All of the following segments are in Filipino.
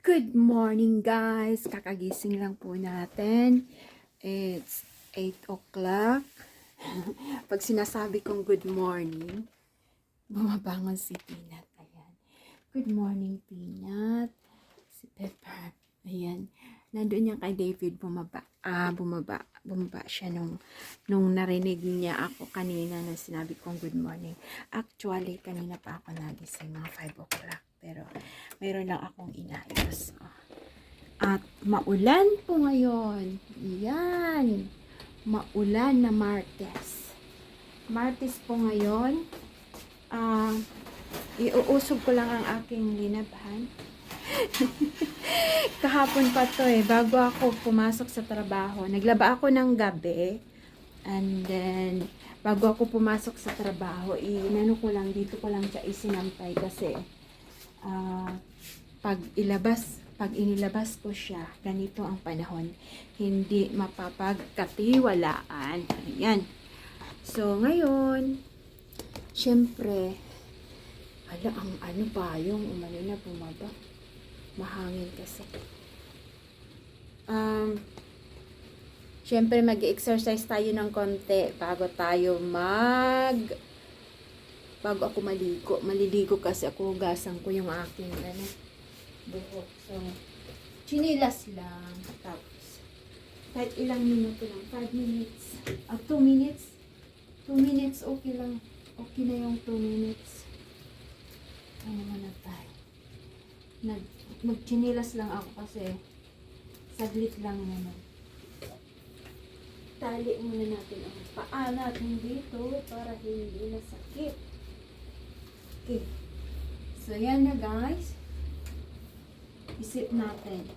Good morning guys! Kakagising lang po natin. It's 8 o'clock. Pag sinasabi kong good morning, bumabangon si Peanut. Ayan. Good morning, Peanut. Si Pepper. Ayan. Nandun yan kay David, bumaba. Ah, bumaba. Bumaba siya nung, nung narinig niya ako kanina na sinabi kong good morning. Actually, kanina pa ako nagising, mga 5 o'clock. Pero, mayroon lang akong inayos. At maulan po ngayon. Yan. Maulan na Martes. Martes po ngayon. Ah, iuusog ko lang ang aking linabhan. Kahapon pa to eh, bago ako pumasok sa trabaho. Naglaba ako ng gabi. And then, bago ako pumasok sa trabaho, inano ko lang, dito ko lang siya isinampay kasi ah, pag ilabas, pag inilabas ko siya, ganito ang panahon, hindi mapapagkatiwalaan. Ayan. So, ngayon, syempre, ala, ang ano pa, yung umano na bumaba. Mahangin kasi. Um, syempre, mag-exercise tayo ng konti bago tayo mag bago ako maligo. Maliligo kasi ako, hugasan ko yung aking ano, buhok. So, chinilas lang. Tapos, kahit ilang minuto lang, 5 minutes, ah, 2 minutes, 2 minutes, okay lang. Okay na yung 2 minutes. Ano muna tayo. Nag, magchinilas lang ako kasi saglit lang naman. Tali muna natin ang paa natin dito para hindi nasakit. Okay. So, yan na guys. Isip natin.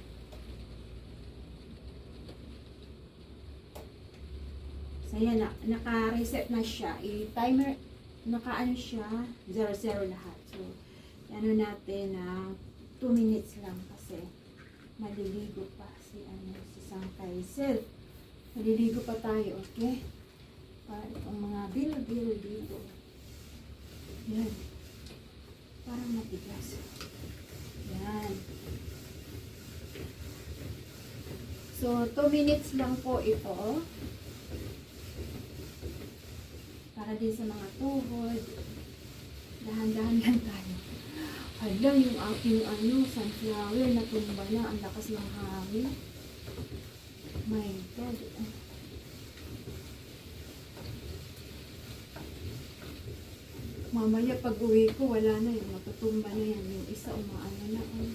So, yan na. Naka-reset na siya. I-timer, naka-ano siya, 0-0 lahat. So, ano natin na 2 minutes lang kasi maliligo pa si ano si Sang Kaisel. Maliligo pa tayo, okay? Para itong mga bil-bil dito. Yan. Parang matigas. Yan. So, 2 minutes lang po ito. Para din sa mga tuhod. Dahan-dahan lang tayo. Hala, yung aking ano, sunflower, natumba na. Ang lakas ng hangin. My God. Mamaya pag uwi ko, wala na yun. Matutumba na yan. Yung isa umaano na. Oh.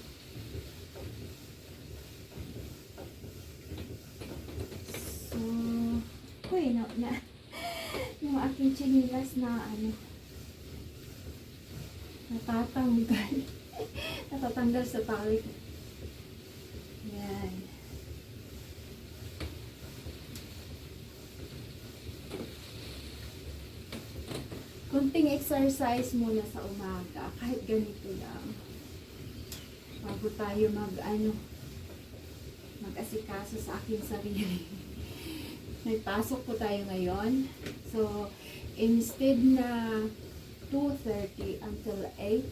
So, uy, na, na, yung aking chinilas na ano, natatanggal. natatanggal sa tawid. Yan. Kunting exercise muna sa umaga, kahit ganito lang. Bago tayo mag, ano, mag-asikaso sa aking sarili. May pasok po tayo ngayon. So, instead na 2.30 until 8,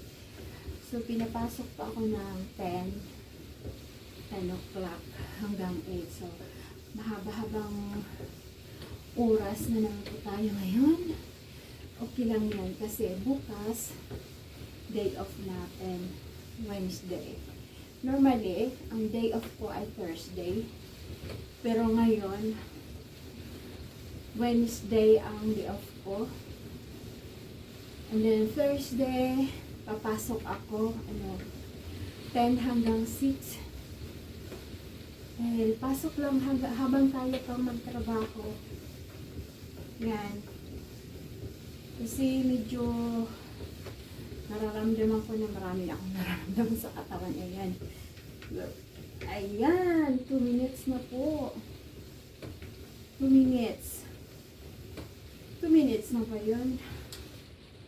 so pinapasok pa ako ng 10, 10 o'clock hanggang 8. So, mahaba-habang oras na naman po tayo ngayon. Okay lang yan kasi bukas, day off natin, Wednesday. Normally, ang day off ko ay Thursday. Pero ngayon, Wednesday ang day off ko. And then Thursday, papasok ako, ano, 10 hanggang 6. Dahil pasok lang habang tayo pang magtrabaho. Yan. Kasi medyo nararamdaman ko na marami akong nararamdaman sa katawan. Ayan. Ayan, 2 minutes na po. 2 minutes. 2 minutes na ba yun?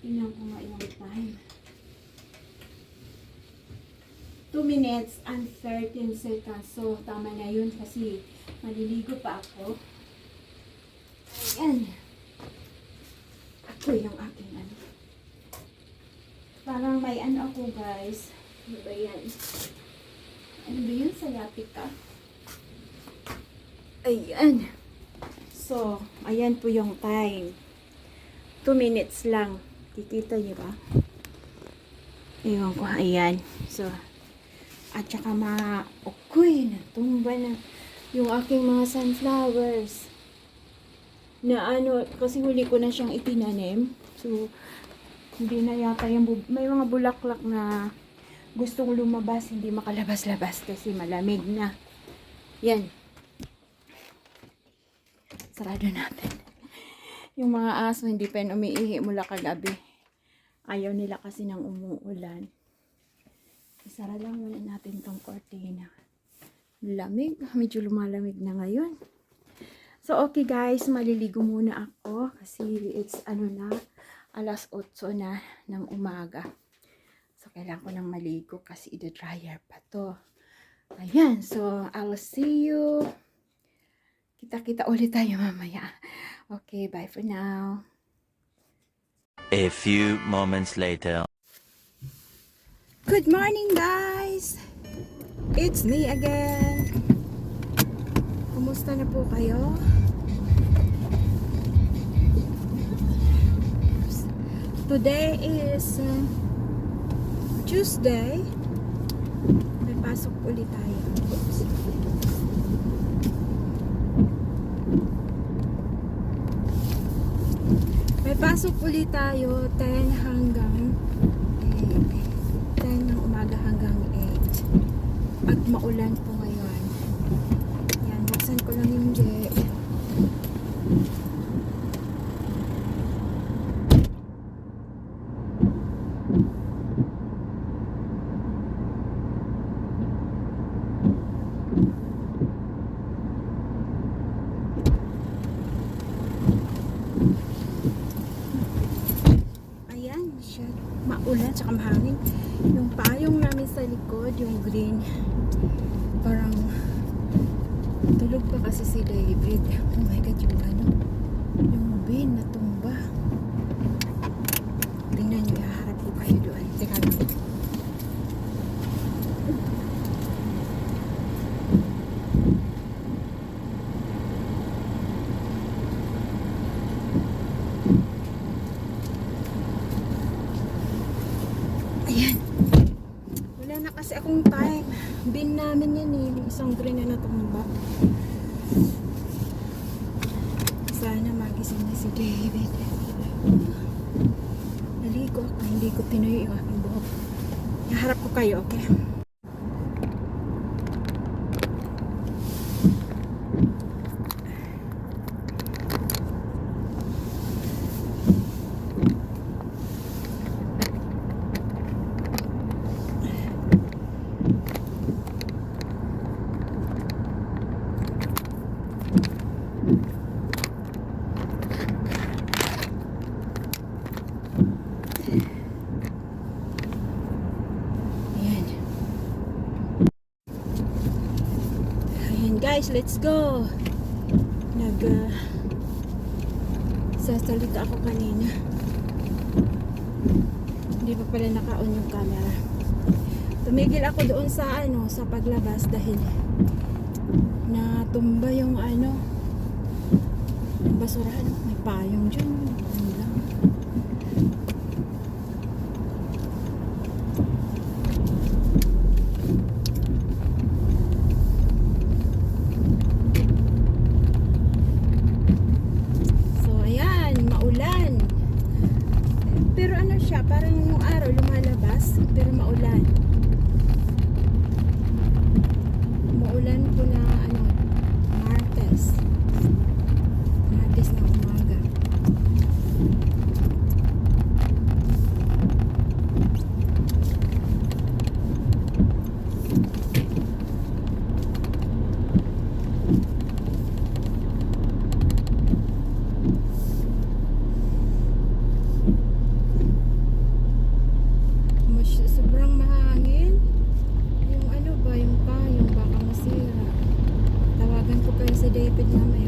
Tingnan ko nga yung time. 2 minutes and 13 seconds. So, tama na yun kasi maliligo pa ako. Ayan. Ako yung aking ano. Parang may ano ako guys. Ano ba yan? Ano ba yun? Sciatica? Ayan. So, ayan po yung time. 2 minutes lang. Kikita niyo ba? Ewan ko. Ayan. So, at saka mga ukoy na tumba na yung aking mga sunflowers na ano, kasi huli ko na siyang itinanim. So, hindi na yata yung, may mga bulaklak na gustong lumabas, hindi makalabas-labas kasi malamig na. Yan. Sarado natin. Yung mga aso, hindi pa yun umiihi mula kagabi. Ayaw nila kasi ng umuulan. Isara lang muna natin tong cortina. Lamig. Medyo lumalamig na ngayon. So, okay guys, maliligo muna ako kasi it's ano na, alas 8 na ng umaga. So, kailangan ko nang maligo kasi ida-dryer pa to. Ayan, so I'll see you. Kita-kita ulit tayo mamaya. Okay, bye for now. A few moments later. Good morning, guys! It's me again. Kumusta na po kayo? Today is uh, Tuesday. May pasok ulit tayo. Oops. May pasok ulit tayo 10 hanggang eh, 10 ng umaga hanggang 8. At maulan po ngayon. Yan, buksan ko lang yung jet. Ayan, siya. Maulan, tsaka mahangin. Yung payong namin sa likod, yung green, parang tulog pa kasi si David. Oh my God, yung ano, yung bin na tumba. Tingnan nyo, ihaharap ko kayo doon. Teka kasi akong time. Bin namin yan eh. Isang green na natumba. Sana magising na si David. Naligo ako. Hindi ko tinuyo yung aking buhok. Naharap ko kayo, okay? Ayan. Ayan guys, let's go. Nag uh, sasalita ako kanina. Hindi pa pala naka-on yung camera. Tumigil ako doon sa ano, sa paglabas dahil natumba yung ano yung basurahan. May payong dyan. Ano lang. So, ayan, maulan. Pero ano siya, parang yung araw lumalabas, pero maulan. Maulan po na, ano, Martes. Martes na umaga. Mas, sobrang mahangin. Yung ano ba, yung payong baka masira. Tawagan ko kayo si David mamaya. pagkagaling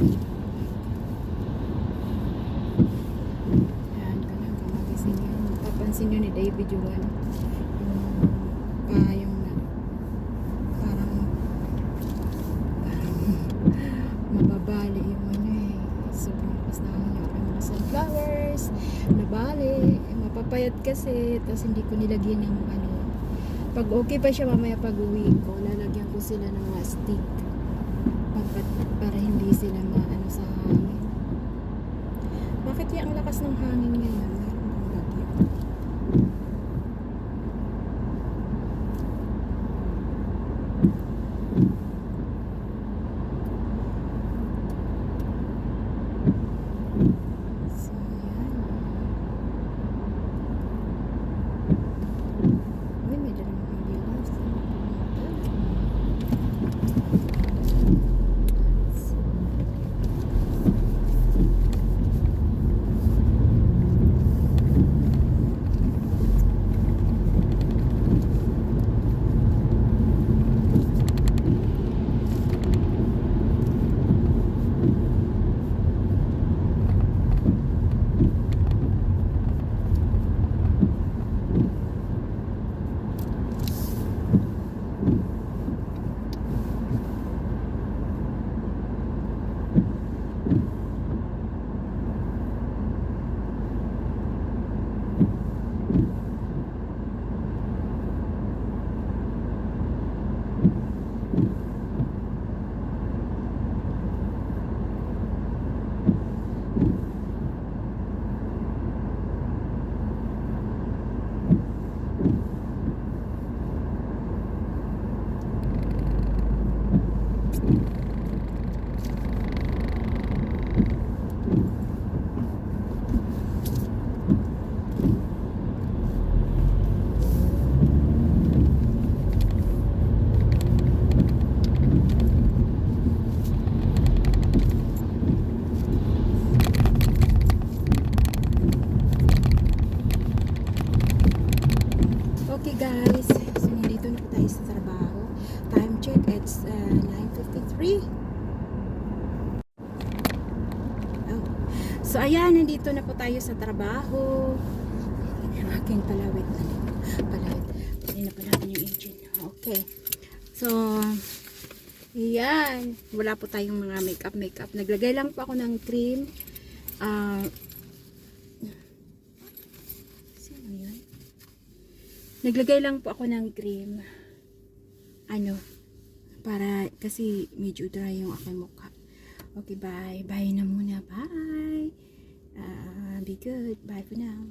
Ayan, kanang kamagising yun. Papansin nyo ni David Juan. Yung payong na parang parang mababali yung ano eh. Sobrang pas na ako yung ano, mga sunflowers. Nabali. Eh, mapapayat kasi. Tapos hindi ko nilagyan ng ano. Pag okay pa siya mamaya pag uwi ko, lalagyan ko sila ng mastic dapat para hindi sila maano sa hangin. Bakit kaya ang lakas ng hangin ngayon? Tayo sa trabaho. Ang aking palawit na palawit. Pali na pala yung engine. Okay. So, ayan. Wala po tayong mga makeup, makeup. Naglagay lang po ako ng cream. Ah, sino yun? Naglagay lang po ako ng cream. Ano? Para, kasi medyo dry yung aking mukha. Okay, bye. Bye na muna. Bye. Uh, be good. Bye for now.